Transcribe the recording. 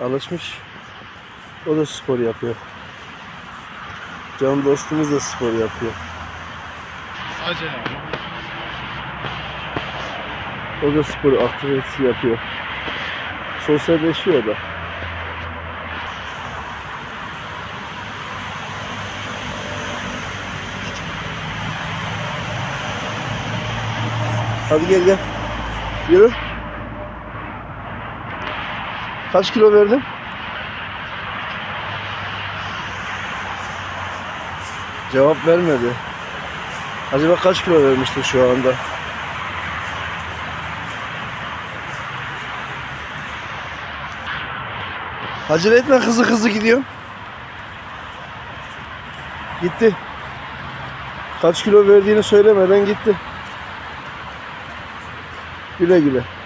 Alışmış. O da spor yapıyor. Can dostumuz da spor yapıyor. Acele. O da spor aktivitesi yapıyor. Sosyalleşiyor da. Hadi gel gel. Yürü. Kaç kilo verdin? Cevap vermedi. Acaba kaç kilo vermiştir şu anda? Acele etme hızlı hızlı gidiyor. Gitti. Kaç kilo verdiğini söylemeden gitti. Güle güle.